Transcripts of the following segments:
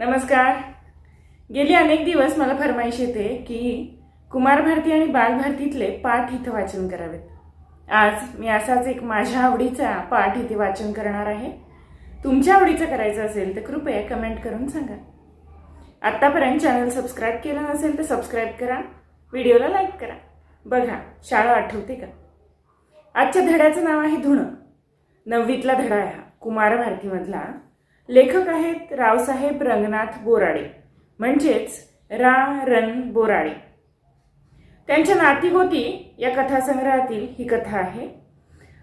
नमस्कार. गेली अनेक दिवस मला फरमाईश येते की कुमार भारती आणि बाल भारतीतले पाठ इथं वाचन करावेत. आज मी असाच एक माझ्या आवडीचा पाठ इथे वाचन करणार आहे. तुमच्या आवडीचं करायचं असेल तर कृपया कमेंट करून सांगा. आत्तापर्यंत चॅनल सबस्क्राईब केलं नसेल तर सबस्क्राईब करा. व्हिडिओला लाईक करा. बघा शाळा आठवते का? आजच्या धड्याचं नाव आहे धुणं. नववीतला धडा आहे हा. कुमार भारतीमधला लेखक आहेत रावसाहेब रंगनाथ बोराडे म्हणजेच रा. रन बोराडे. त्यांच्या नातीगोती या कथासंग्रहातील ही कथा आहे.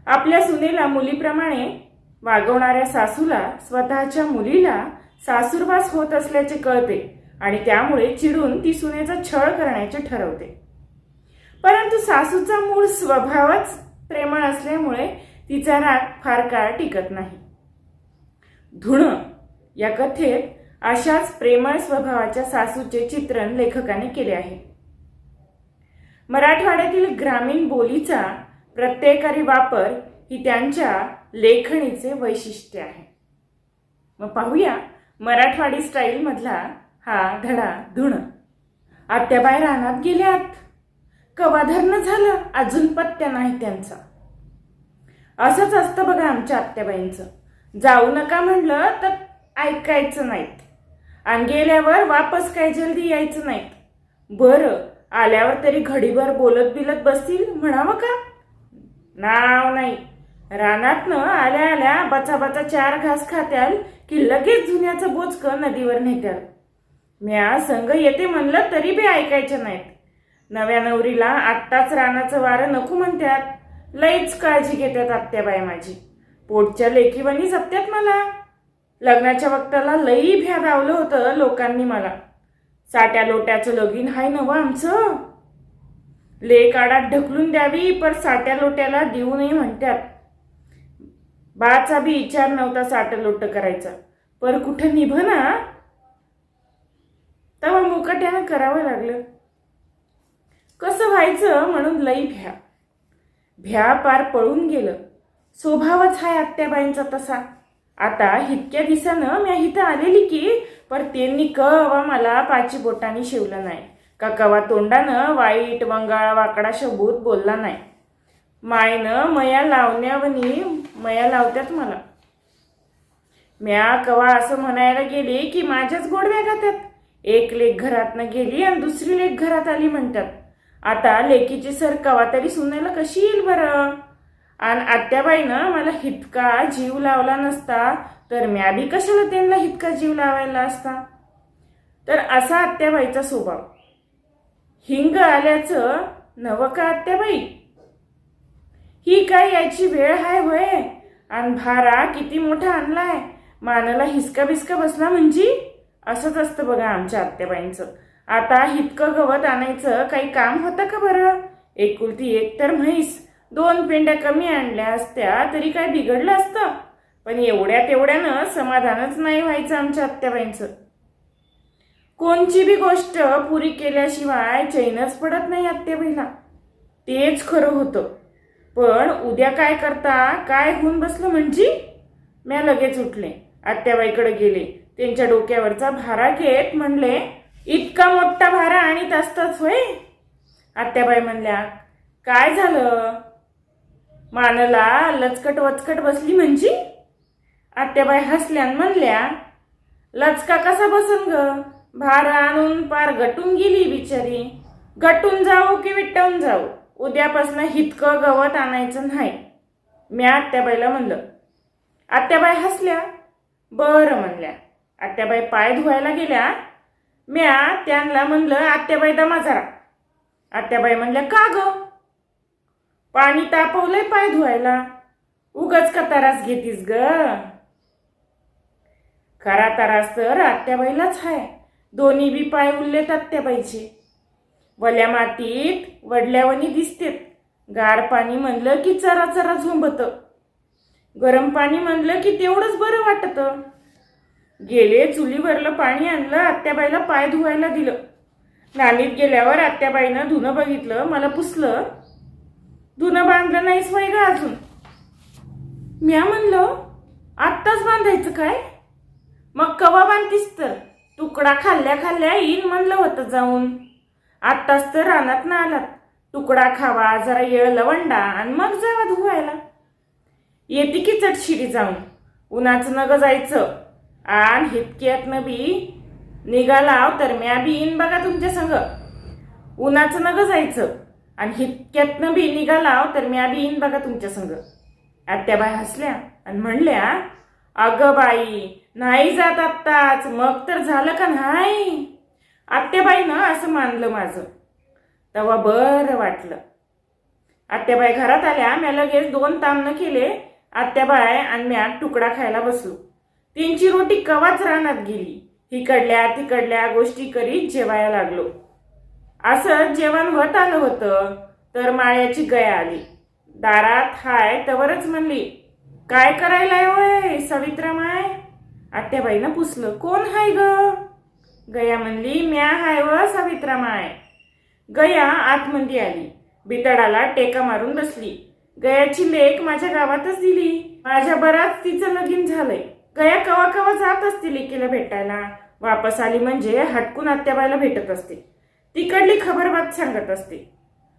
आपल्या सुनेला मुलीप्रमाणे वागवणाऱ्या सासूला स्वतःच्या मुलीला सासूरवास होत असल्याचे कळते आणि त्यामुळे चिडून ती सुनेचा छळ करण्याचे ठरवते. परंतु सासूचा मूळ स्वभावच प्रेमळ असल्यामुळे तिचा राग फार काळ टिकत नाही. धुणं या कथेत अशाच प्रेमळ स्वभावाच्या सासूचे चित्रण लेखकाने केले आहे. मराठवाड्यातील ग्रामीण बोलीचा प्रत्येकारी वापर ही त्यांच्या लेखणीचे वैशिष्ट्य आहे. मग पाहूया मराठवाडी स्टाईल मधला हा धडा धुण. आत्याबाई रानात गेल्यात. कवाधरण झालं? अजून पत्त्या नाही त्यांचा. असंच असतं बघा आमच्या आत्याबाईंचं जाऊ नका म्हणलं तर ऐकायचं नाहीत. आणि गेल्यावर वापस काय जल्दी यायचं नाहीत. बरं आल्यावर तरी घडीभर बोलत बिलत बसतील म्हणावं का? नाव नाही. रानातनं आल्या आल्या बचाबाचा चार घास खात्याल की लगेच जुन्याचं बोचकं नदीवर नेत्याल. म्या संघ येते म्हणलं तरी बी ऐकायचं नाहीत. नव्या नवरीला आत्ताच रानाचं वारं नको म्हणतात लईच काळजी घेतात आत्याबाई माझी. पोटच्या लेकीवानी जपत्यात मला. लग्नाच्या वक्ताला लई भ्या दावलं होतं लोकांनी मला. साट्या लोट्याचं लगीन हाय नवं आमचं. ले काडात ढकलून द्यावी पर साट्या लोट्याला देऊ नये म्हणतात बाचा बी विचार नव्हता साटं लोट करायचा. पर कुठं निभ ना? तेव्हा मुकाट्यानं करावं लागलं. कसं व्हायचं म्हणून लई भ्या. भ्या पार पळून गेलं. स्वभावच हाय आत्याबाईंचा तसा. आता इतक्या दिसानं मी इथं आलेली की पर त्यांनी कवा मला पाची बोटांनी शिवलं नाही. का कवा तोंडानं वाईट वंगाळा वाकडा शबूत बोलला नाही. मायनं मया लावण्यावनी मया लावत्यात मला. म्या कवा असं म्हणायला गेली की माझ्याच गोडव्या गातात एक लेख घरातनं गेली आणि दुसरी लेख घरात आली म्हणतात. आता लेकीची सर कवा तरी सुनायला कशी येईल बरं? आणि आत्याबाईनं मला हितका जीव लावला नसता तर म्या बी कशाला त्यांना हितका जीव लावायला असता? तर असा आत्याबाईचा स्वभाव. हिंग आल्याचं नवं का आत्याबाई? ही काय याची वेळ हाय होय आणि भारा किती मोठा आणलाय? मानाला हिसका बिस्का बसला म्हणजे? असंच असतं बघा आमच्या आत्याबाईंचं. आता हितकं गवत आणायचं काही काम होतं का बरं? एकुलती एक तर म्हैस. दोन पेंड्या कमी आणल्या असत्या तरी काय बिघडलं असतं? पण एवढ्या तेवढ्यानं समाधानच नाही व्हायचं आमच्या आत्याबाईंचं. कोणची बी गोष्ट पुरी केल्याशिवाय चैनच पडत नाही आत्याबाईला. तेच खरं होतं. पण उद्या काय करता काय होऊन बसलं म्हणजे? म्या लगेच उठले. आत्याबाईकडे गेले. त्यांच्या डोक्यावरचा भारा घेत म्हणले इतका मोठा भारा आणि तसतच होय? आत्याबाई म्हणल्या काय झालं? मानला लचकट वचकट बसली म्हणजे? आत्याबाई हसल्यान म्हणल्या लचका कसा बसन ग? भार आणून पार गटून गेली बिचारी. गटून जाऊ की विटवून जाऊ? उद्यापासून हितकं गवत आणायचं नाही. मी आत्याबाईला म्हणलं. आत्याबाई हसल्या. बरं म्हणल्या. आत्याबाई पाय धुवायला गेल्या. म्या त्यांना म्हणलं आत्याबाई दमा जरा. आत्याबाई म्हणल्या का गं? पाणी तापवलंय पाय धुवायला. उगच का तरास घेतीस ग? खरा तरास तर आत्याबाईलाच हाय. दोन्ही बी पाय उरलेत आत्याबाईचे. वल्या मातीत वडल्यावणी दिसतेत. गार पाणी म्हणलं की चरा चरा झोंबत. गरम पाणी म्हणलं की तेवढंच बरं वाटत. गेले चुलीवरलं पाणी आणलं आत्याबाईला पाय धुवायला दिलं. नानीत गेल्यावर आत्याबाईनं धुणं बघितलं मला पुसलं. धुणं बांधलं नाहीस वय ग अजून. म्या म्हणलं आत्ताच बांधायचं काय? मग कवा बांधतीस तर? तुकडा खाल्ल्या खाल्ल्या येईन म्हणलं होतं जाऊन. आत्ताच तर रानात ना आलात. तुकडा खावा जरा येळ लवंडा आणि मग जावा धुवायला. येते की चटशिरी जाऊन. उन्हाचं नग जायचं. आणि हितक्यातनं बी निघाला तर म्या बी येईन बघा तुमच्या संग. उन्हाचं नग जायचं. आणि हितक्यातनं बी निघालाव हो, तर मी आधी येईन बघा तुमच्या संग. आत्याबाई हसल्या आणि म्हणल्या अगं बाई नाही जात आत्ताच मग तर झालं का नाही? आत्याबाईनं असं मानलं माझं. तेव्हा बरं वाटलं. आत्याबाई घरात आल्या म्या लगेच दोन तामनं केले आत्याबाई आणि म्या तुकडा खायला बसलो. त्यांची रोटी कवाच रानात गेली. हिकडल्या तिकडल्या गोष्टी करीत जेवायला लागलो. असं जेवण होत आलं होतं तर माळ्याची गया आली. दारात हाय तवरच म्हणली काय करायलाय होय सवित्रा माय? आत्याबाईनं पुसलं कोण हाय ग? गया म्हणली म्या हाय व सवित्रा माय. गया आतमंदी आली बितडाला टेका मारून बसली. गयाची लेख माझ्या गावातच दिली. माझ्या बराच तिचं लगीन झालंय. गया कवा कवा जात असते लेकीला भेटायला. वापस आली म्हणजे हटकून आत्याबाईला भेटत असते. तिकडली खबरबात सांगत असते.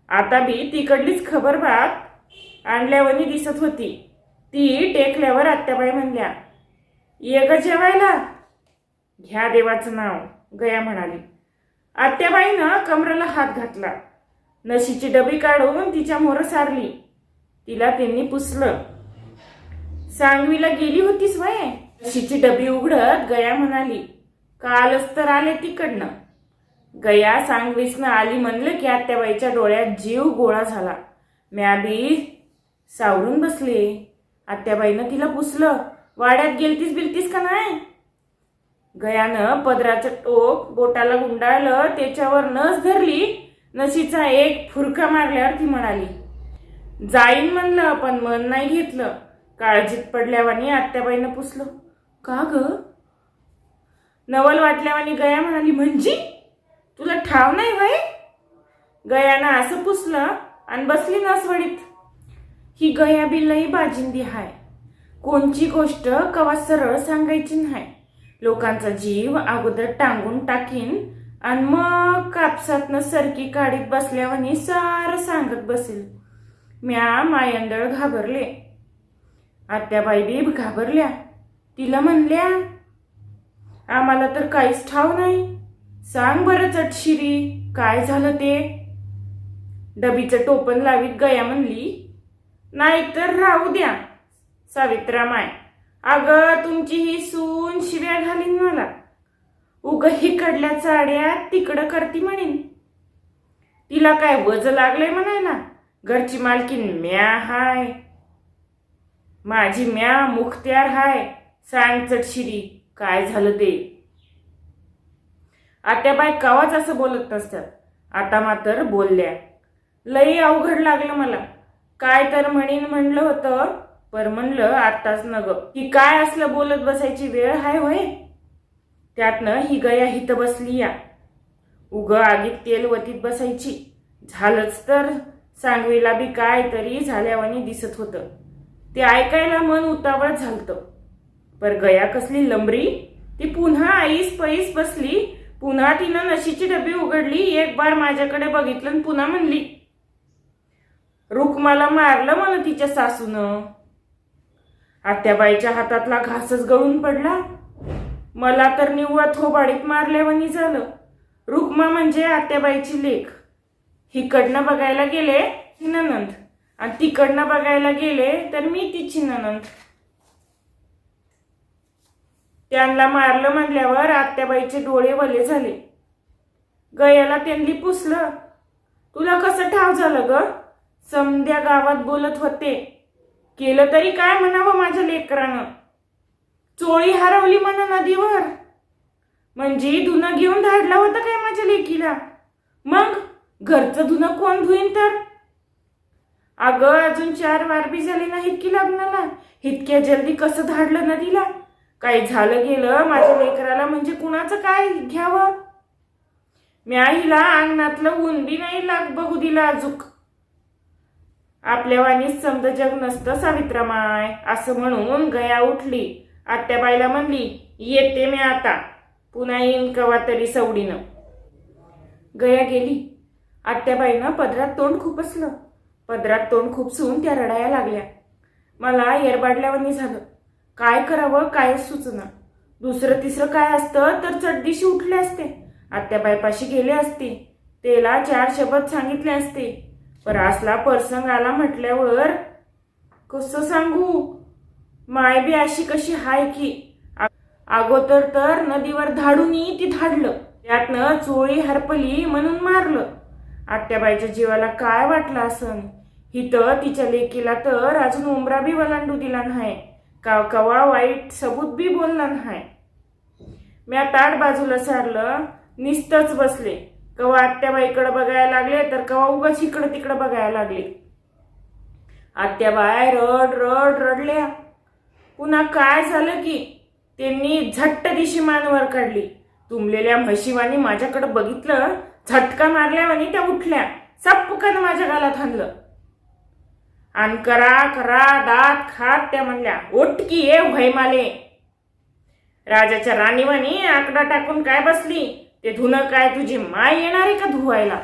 आता बी तिकडलीच खबरबात आणल्यावनी दिसत होती. ती टेकल्यावर आत्याबाई म्हणल्या ये ग जेवायला. घ्या देवाचं नाव गया म्हणाली. आत्याबाईनं कमरेला हात घातला. नशीची डबी काढून तिच्या मोर सारली. तिला त्यांनी पुसलं. सांगवीला गेली होतीस वय. नशीची डबी उघडत गया म्हणाली. कालच तर आले तिकडनं. गया सांगवीसनं आली म्हणलं की आत्याबाईच्या डोळ्यात जीव गोळा झाला. म्या बी सावरून बसले. आत्याबाईनं तिला पुसलं. वाड्यात गेलतीस बिलतीस का नाही? गयानं पदराचं टोक बोटाला गुंडाळलं त्याच्यावर नस धरली नशीचा एक फुरका मारल्यावर ती म्हणाली जाईन म्हणलं पण मन नाही घेतलं. काळजीत पडल्यावानी आत्याबाईनं पुसलं. का ग? नवल वाटल्यावानी गया म्हणाली म्हणजे? तुला ठाव नाही भाई? गयानं असं पुसलं आणि बसली नासवडीत ही गया बी लई बाजिंदी हाय. कोणची गोष्ट कवा सरळ सांगायची नाही. लोकांचा जीव अगोदर टांगून टाकीन आणि मग कापसातनं सरकी काढीत बसल्यावानी सारं सांगत बसेल. म्या मायंदळ घाबरले. आत्याबाई बी घाबरल्या. तिला म्हणल्या आम्हाला तर काहीच ठाव नाही. सांग बरं चटशिरी काय झालं ते? डबीचं टोपण लावीत गया म्हणली. नाहीतर राहू द्या सावित्रा माय. अगं तुमची ही सून शिव्या घालीन मला. उग हिकडल्या चाड्या तिकडं करती म्हणेन. तिला काय वज लागलंय म्हणायला? घरची मालकीन म्या हाय. माझी म्या मुखत्यार हाय. सांग चटशिरी काय झालं ते? आत्याबाई कवाच असं बोलत नसतात. आता मात्र बोलल्या. लई अवघड लागलं मला. काय तर म्हणीन म्हणलं होतं पर म्हणलं आत्ताच नग. की काय असलं बोलत बसायची वेळ हाय होय? त्यातनं ही गया हित बसली या. उग आगीत तेल वतीत बसायची. झालंच तर सांगवीला बी काय तरी झाल्यावानी दिसत होतं. ते ऐकायला मन उतावळ झालतं. पर गया कसली लंबरी? ती पुन्हा आईस पैस बसली पुन्हा तिनं नशीची डबी उघडली एक बार माझ्याकडे बघितलं आणि पुन्हा म्हणली रुक्माला मारलं मला तिच्या सासूनं. आत्याबाईच्या हातातला घासच गळून पडला. मला तर निव्वळ थोबाडीत मारल्यावानी झालं. रुक्मा म्हणजे आत्याबाईची लेख. हिकडनं बघायला गेले ननंद आणि तिकडनं बघायला गेले तर मी तिची ननंद. त्यांना मारलं म्हणल्यावर आत्याबाईचे डोळे वले झाले. गयाला त्यांनी पुसलं. तुला कसं ठाव झालं ग? समध्या गावात बोलत होते. केलं तरी काय म्हणावं माझ्या लेकरानं? चोळी हरवली म्हणा नदीवर. म्हणजे धुणं घेऊन धाडला होता काय माझ्या लेकीला? मग घरचं धुणं कोण धुईन तर? अगं अजून चार वारबी झाली झाले नाहीत की लग्नाला? इतक्या जल्दी कसं धाडलं नदीला? काही झालं गेलं माझ्या लेकराला म्हणजे कुणाचं काय घ्यावं? म्या आईला अंगणातलं ऊन बी नाही लाग बघू दिला अजूक आपल्या वाणीच समज जग नसतं सावित्रामाय असं म्हणून गया उठली. आत्याबाईला म्हणली येते मी आता. पुन्हा येईन कवा तरी सवडीनं. गया गेली. आत्याबाईनं पदरात तोंड खुपसलं. पदरात तोंड खुपसून त्या रडाया लागल्या. मला येरबाडल्यावानी झालं. काय करावं काय सुचना दुसरं तिसरं काय असतं तर चटदिशी उठले असते. आत्याबाईपाशी गेले असते. तेला चार शब्द सांगितले असते. पर असला प्रसंग आला म्हटल्यावर कसं सांगू? माय बी अशी कशी हाय की? अगोदर तर नदीवर धाडूनही ती धाडलं. त्यातनं चोळी हरपली म्हणून मारलं. आत्याबाईच्या जीवाला काय वाटलं असन? ही तर तिच्या लेकीला तर अजून उमरा बी वलांडू दिला नाही. कवा वाईट सबूत बी बोललं नाही. म्या ताट बाजूला सारलं निस्तच बसले. कवा आत्याबाईकडं बघायला लागले तर कवा उगाच इकडं तिकडं बघायला लागले. आत्याबाई रड रड रडल्या. पुन्हा काय झालं की त्यांनी झट्ट दिशी मानवर काढली. तुंबलेल्या म्हशीवानी माझ्याकडं बघितलं झटका मारल्या म्हणे त्या उठल्या. सपकन माझ्या गालात हाणलं. आणि करा करा दात खात त्या म्हणल्या ओटकी ये भैमाले राजाच्या राणीवानी आकडा टाकून काय बसली? ते धुणं काय तुझी माय येणार आहे का धुवायला?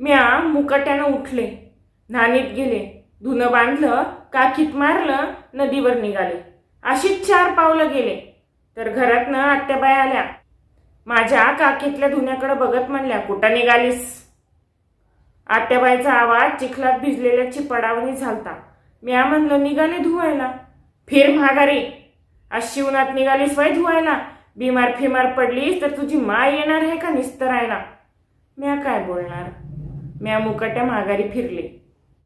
म्या मुकाट्यानं उठले. नानीत गेले. धुणं बांधलं काकीत मारलं नदीवर निघाले. अशीच चार पावलं गेले. तर घरातनं आत्याबाई आल्या. माझ्या काकीतल्या धुण्याकडे बघत म्हणल्या कुठं निघालीस? आत्याबाईचा आवाज चिखलात भिजलेल्या चिपडावणी झालता. म्या म्हणलं निघाले धुवायला. फिर महागारी. आज शिवनात निघालीस वय धुवायला. बिमार फिमार पडलीस तर तुझी माय येणार आहे का निस्तरायला? म्या काय बोलणार? म्या मुकाट्या माघारी फिरले.